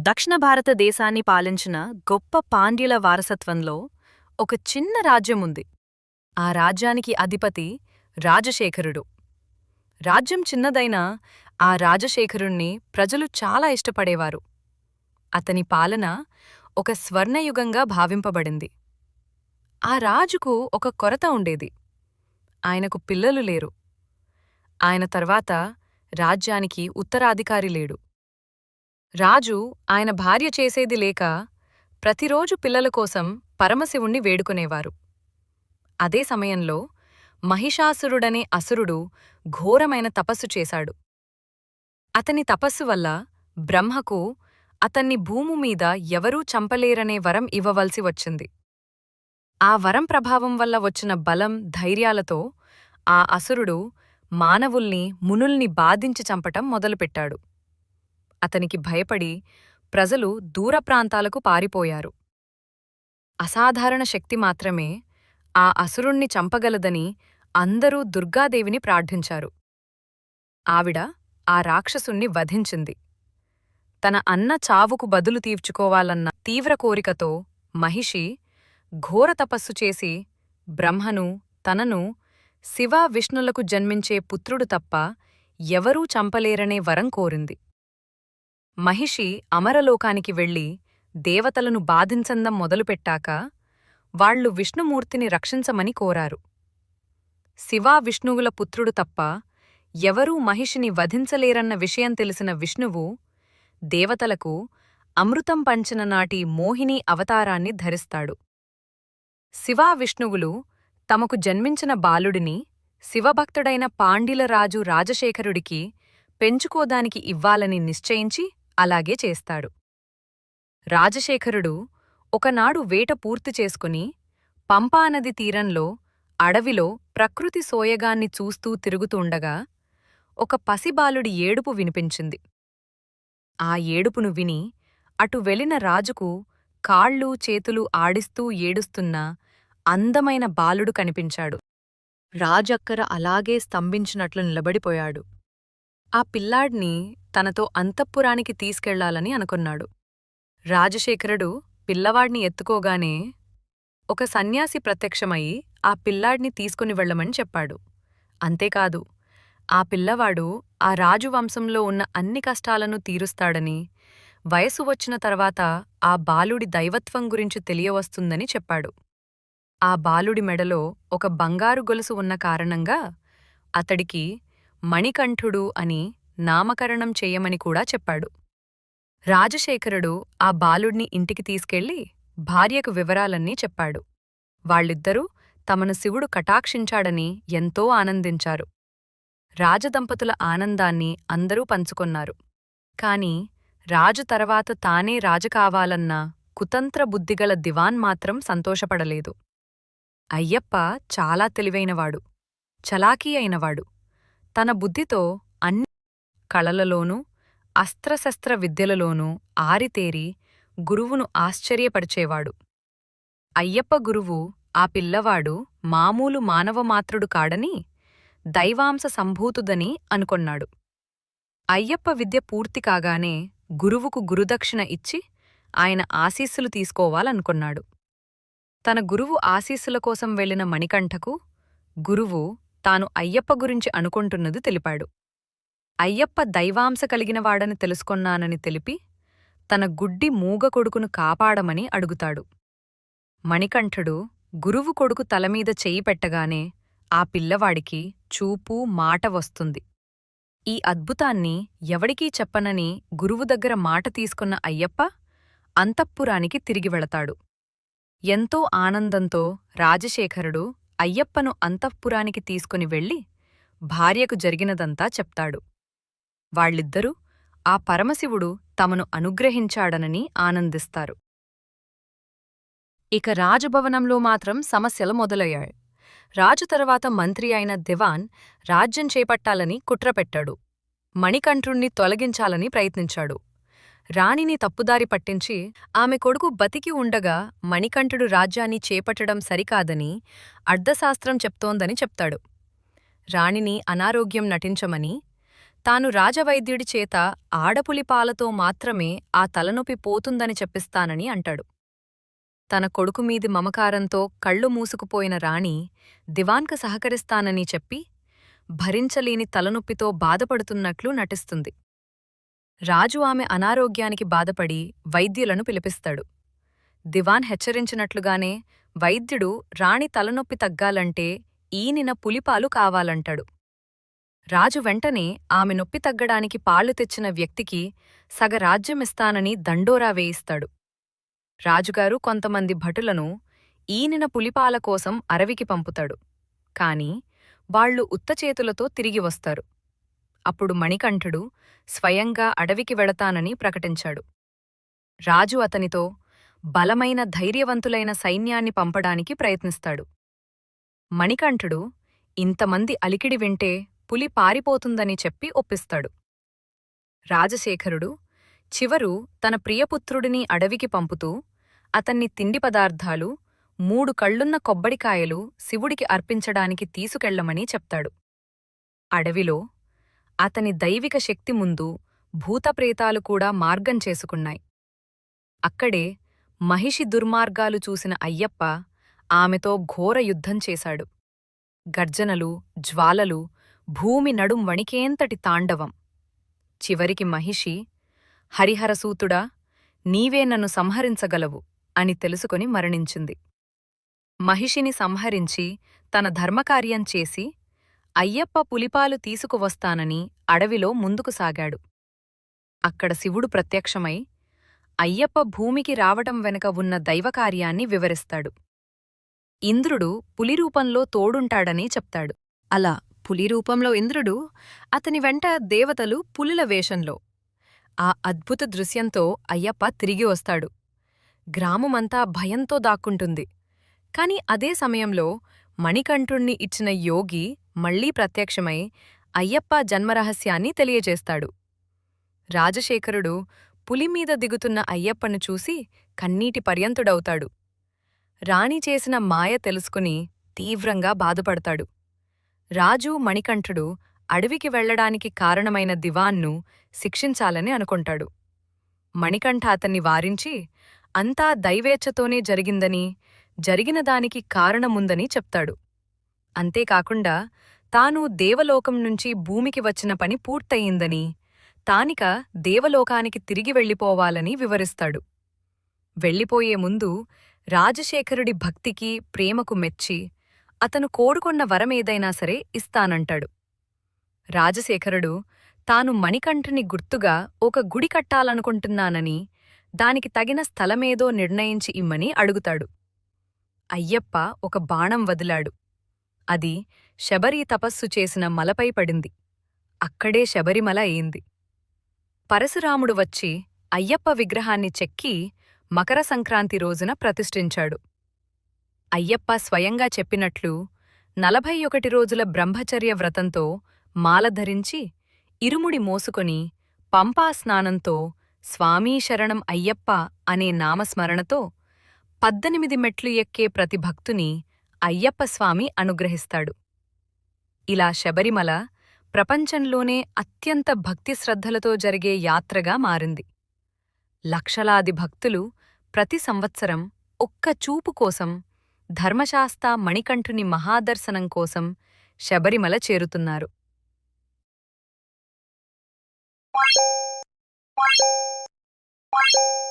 దక్షిణ భారతదేశాన్ని పాలించిన గొప్ప పాండ్యుల వారసత్వంలో ఒక చిన్న రాజ్యముంది ఆ రాజ్యానికి అధిపతి రాజశేఖరుడు. రాజ్యం చిన్నదైనా ఆ రాజశేఖరుణ్ణి ప్రజలు చాలా ఇష్టపడేవారు. అతని పాలన ఒక స్వర్ణయుగంగా భావింపబడింది. ఆ రాజుకు ఒక కొరత ఉండేది. ఆయనకు పిల్లలు లేరు. ఆయన తర్వాత రాజ్యానికి ఉత్తరాధికారి లేడు. రాజు ఆయన భార్య చేసేది లేక ప్రతిరోజు పిల్లల కోసం పరమశివుణ్ణి వేడుకునేవారు. అదే సమయంలో మహిషాసురుడనే అసురుడు ఘోరమైన తపస్సు చేశాడు. అతని తపస్సు వల్ల బ్రహ్మకు అతన్ని భూము మీద ఎవరూ చంపలేరనే వరం ఇవ్వవలసి వచ్చింది. ఆ వరం ప్రభావం వల్ల వచ్చిన బలం ధైర్యాలతో ఆ అసురుడు మానవుల్ని మునుల్ని బాధించి చంపటం మొదలుపెట్టాడు. అతనికి భయపడి ప్రజలు దూర ప్రాంతాలకు పారిపోయారు. అసాధారణ శక్తి మాత్రమే ఆ అసురుణ్ణి చంపగలదని అందరూ దుర్గాదేవిని ప్రార్థించారు. ఆవిడ ఆ రాక్షసుణ్ణి వధించింది. తన అన్న చావుకు బదులు తీర్చుకోవాలన్న తీవ్ర కోరికతో మహిషి ఘోర తపస్సు చేసి బ్రహ్మను తనను శివ విష్ణులకు జన్మించే పుత్రుడు తప్ప ఎవరూ చంపలేరనే వరం కోరింది. మహిషి అమరలోకానికి వెళ్ళి దేవతలను బాధించందం మొదలుపెట్టాక వాళ్ళు విష్ణుమూర్తిని రక్షించమని కోరారు. శివా విష్ణువుల పుత్రుడు తప్ప ఎవరూ మహిషిని వధించలేరన్న విషయం తెలిసిన విష్ణువు దేవతలకు అమృతం పంచిన నాటి మోహిని అవతారాన్ని ధరిస్తాడు. శివా విష్ణువులు తమకు జన్మించిన బాలుడిని శివభక్తుడైన పాండిలరాజు రాజశేఖరుడికి పెంచుకోదానికి ఇవ్వాలని నిశ్చయించి అలాగే చేస్తాడు. రాజశేఖరుడు ఒకనాడు వేట పూర్తి చేసుకుని పంపానది తీరంలో అడవిలో ప్రకృతి సోయగాన్ని చూస్తూ తిరుగుతుండగా ఒక పసిబాలుడి ఏడుపు వినిపించింది. ఆ ఏడుపును విని అటు వెళ్ళిన రాజుకు కాళ్ళూ చేతులు ఆడిస్తూ ఏడుస్తున్న అందమైన బాలుడు కనిపించాడు. రాజక్కర అలాగే స్తంభించినట్లు నిలబడిపోయాడు. ఆ పిల్లాడ్ని తనతో అంతఃపురానికి తీసుకెళ్ళాలని అనుకున్నాడు. రాజశేఖరుడు పిల్లవాడ్ని ఎత్తుకోగానే ఒక సన్యాసి ప్రత్యక్షమయి ఆ పిల్లాడ్ని తీసుకుని వెళ్ళమని చెప్పాడు. అంతేకాదు ఆ పిల్లవాడు ఆ రాజువంశంలో ఉన్న అన్ని కష్టాలను తీరుస్తాడని వయసు వచ్చిన తర్వాత ఆ బాలుడి దైవత్వం గురించి తెలియవస్తుందని చెప్పాడు. ఆ బాలుడి మెడలో ఒక బంగారు గొలుసు ఉన్న కారణంగా అతడికి మణికంఠుడు అని నామకరణం చెయ్యమని కూడా చెప్పాడు. రాజశేఖరుడు ఆ బాలుడ్ని ఇంటికి తీసుకెళ్ళి భార్యకు వివరాలన్నీ చెప్పాడు. వాళ్ళిద్దరూ తమను శివుడు కటాక్షించాడని ఎంతో ఆనందించారు. రాజదంపతుల ఆనందాన్ని అందరూ పంచుకొన్నారు. కాని రాజు తర్వాత తానే రాజు కావాలన్న కుతంత్ర బుద్ధిగల దివాన్ మాత్రం సంతోషపడలేదు. అయ్యప్ప చాలా తెలివైనవాడు చలాకీ అయినవాడు. తన బుద్ధితో అన్ని కళలలోనూ అస్త్రశస్త్ర విద్యలలోనూ ఆరితేరి గురువును ఆశ్చర్యపరిచేవాడు. అయ్యప్ప గురువు ఆ పిల్లవాడు మామూలు మానవమాత్రుడు కాడని దైవాంశ సంభూతుదని అనుకొన్నాడు. అయ్యప్ప విద్య పూర్తి కాగానే గురువుకు గురుదక్షిణ ఇచ్చి ఆయన ఆశీస్సులు తీసుకోవాలనుకొన్నాడు. తన గురువు ఆశీస్సుల కోసం వెళ్ళిన మణికంఠకు గురువు తాను అయ్యప్ప గురించి అనుకుంటున్నది తెలిపాడు. అయ్యప్ప దైవాంశ కలిగినవాడని తెలుసుకొన్నానని తెలిపి తన గుడ్డి మూగ కొడుకును కాపాడమని అడుగుతాడు. మణికంఠుడు గురువు కొడుకు తలమీద చెయ్యి పెట్టగానే ఆ పిల్లవాడికి చూపు మాట వస్తుంది. ఈ అద్భుతాన్ని ఎవడికీ చెప్పనని గురువు దగ్గర మాట తీసుకున్న అయ్యప్ప అంతఃపురానికి తిరిగి వెళతాడు. ఎంతో ఆనందంతో రాజశేఖరుడు అయ్యప్పను అంతఃపురానికి తీసుకుని వెళ్ళి భార్యకు జరిగినదంతా చెప్తాడు. వాళ్ళిద్దరూ ఆ పరమశివుడు తమను అనుగ్రహించాడనని ఆనందిస్తారు. ఇక రాజభవనంలో మాత్రం సమస్యలు మొదలయ్యాయి. రాజు తర్వాత మంత్రి అయిన దివాన్ రాజ్యం చేపట్టాలని కుట్రపెట్టాడు మణికంఠుణ్ణి తొలగించాలని ప్రయత్నించాడు. రాణిని తప్పుదారి పట్టించి ఆమె కొడుకు బతికి ఉండగా మణికంఠుడు రాజ్యాన్ని చేపట్టడం సరికాదని అర్ధశాస్త్రం చెప్తోందని చెప్తాడు. రాణిని అనారోగ్యం నటించమని తాను రాజవైద్యుడి చేత ఆడపులిపాలతో మాత్రమే ఆ తలనొప్పి పోతుందని చెప్పిస్తానని అంటాడు. తన కొడుకుమీది మమకారంతో కళ్ళు మూసుకుపోయిన రాణి దివాన్కు సహకరిస్తానని చెప్పి భరించలేని తలనొప్పితో బాధపడుతున్నట్లు నటిస్తుంది. రాజు ఆమె అనారోగ్యానికి బాధపడి వైద్యులను పిలిపిస్తాడు. దివాన్ హెచ్చరించినట్లుగానే వైద్యుడు రాణి తలనొప్పి తగ్గాలంటే ఈనిన పులిపాలు కావాలంటాడు. రాజు వెంటనే ఆమె నొప్పి తగ్గడానికి పాళ్ళు తెచ్చిన వ్యక్తికి సగ రాజ్యమిస్తానని దండోరా వేయిస్తాడు. రాజుగారు కొంతమంది భటులను ఈనిన పులిపాల కోసం అరవికి పంపుతాడు. కాని వాళ్ళు ఉత్తచేతులతో తిరిగి వస్తారు. అప్పుడు మణికంఠుడు స్వయంగా అడవికి వెళతానని ప్రకటించాడు. రాజు అతనితో బలమైన ధైర్యవంతులైన సైన్యాన్ని పంపడానికి ప్రయత్నిస్తాడు. మణికంఠుడు ఇంతమంది అలికిడి వింటే పులి పారిపోతుందని చెప్పి ఒప్పిస్తాడు. రాజశేఖరుడు చివరు తన ప్రియపుత్రుడిని అడవికి పంపుతూ అతన్ని తిండి పదార్థాలు మూడు కళ్ళున్న కొబ్బడికాయలు శివుడికి అర్పించడానికి తీసుకెళ్ళమని చెప్తాడు. అడవిలో అతని దైవిక శక్తి ముందు భూతప్రేతాలు కూడా మార్గం చేసుకున్నాయి. అక్కడే మహిషి దుర్మార్గాలు చూసిన అయ్యప్ప ఆమెతో ఘోర యుద్ధం చేశాడు. గర్జనలు జ్వాలలు భూమి నడుం వణికేంతటి తాండవం. చివరికి మహిషి హరిహరసూతుడా నీవే నన్ను సంహరించగలవు అని తెలుసుకుని మరణించింది. మహిషిని సంహరించి తన ధర్మకార్యం చేసి అయ్యప్ప పులిపాలు తీసుకువస్తానని అడవిలో ముందుకు సాగాడు. అక్కడ శివుడు ప్రత్యక్షమై అయ్యప్ప భూమికి రావటం వెనుక ఉన్న దైవకార్యాన్ని వివరిస్తాడు. ఇంద్రుడు పులిరూపంలో తోడుంటాడని చెప్తాడు. అలా పులి రూపంలో ఇంద్రుడు అతని వెంట దేవతలు పులుల వేషంలో. ఆ అద్భుత దృశ్యంతో అయ్యప్ప తిరిగి వస్తాడు. గ్రామమంతా భయంతో దాక్కుంటుంది. కాని అదే సమయంలో మణికంఠుణ్ణి ఇచ్చిన యోగి మళ్ళీ ప్రత్యక్షమై అయ్యప్ప జన్మరహస్యాన్ని తెలియజేస్తాడు. రాజశేఖరుడు పులిమీద దిగుతున్న అయ్యప్పను చూసి కన్నీటి పర్యంతుడవుతాడు. రాణి చేసిన మాయ తెలుసుకుని తీవ్రంగా బాధపడతాడు. రాజు మణికంఠుడు అడవికి వెళ్ళడానికి కారణమైన దివాన్ను శిక్షించాలని అనుకుంటాడు. మణికంఠ అతన్ని వారించి అంతా దైవేచ్ఛతోనే జరిగిందని జరిగిన దానికి కారణముందని చెప్తాడు. అంతేకాకుండా తాను దేవలోకం నుంచి భూమికి వచ్చిన పని పూర్తయిందని తానిక దేవలోకానికి తిరిగి వెళ్ళిపోవాలని వివరిస్తాడు. వెళ్ళిపోయే ముందు రాజశేఖరుడి భక్తికి ప్రేమకు మెచ్చి అతను కోడుకొన్న వరమేదైనా సరే ఇస్తానంటాడు. రాజశేఖరుడు తాను మణికంఠుని గుర్తుగా ఒక గుడి కట్టాలనుకుంటున్నానని దానికి తగిన స్థలమేదో నిర్ణయించి ఇమ్మని అడుగుతాడు. అయ్యప్ప ఒక బాణం వదిలాడు. అది శబరి తపస్సు చేసిన మలపై పడింది. అక్కడే శబరిమల అయింది. పరశురాముడు వచ్చి అయ్యప్ప విగ్రహాన్ని చెక్కి మకర సంక్రాంతి రోజున ప్రతిష్ఠించాడు. అయ్యప్ప స్వయంగా చెప్పినట్లు నలభై ఒకటి రోజుల బ్రహ్మచర్య వ్రతంతో మాల ధరించి ఇరుముడి మోసుకొని పంపా స్నానంతో అయ్యప్ప అనే నామస్మరణతో పద్దెనిమిది మెట్లు ఎక్కే ప్రతి భక్తుని అయ్యప్ప స్వామి అనుగ్రహిస్తాడు. ఇలా శబరిమల ప్రపంచంలోనే అత్యంత భక్తిశ్రద్ధలతో జరిగే యాత్రగా మారింది. లక్షలాది భక్తులు ప్రతి సంవత్సరం ఒక్క చూపు కోసం ధర్మశాస్త మణికంఠుని మహాదర్శనం కోసం శబరిమల చేరుతున్నారు Bye.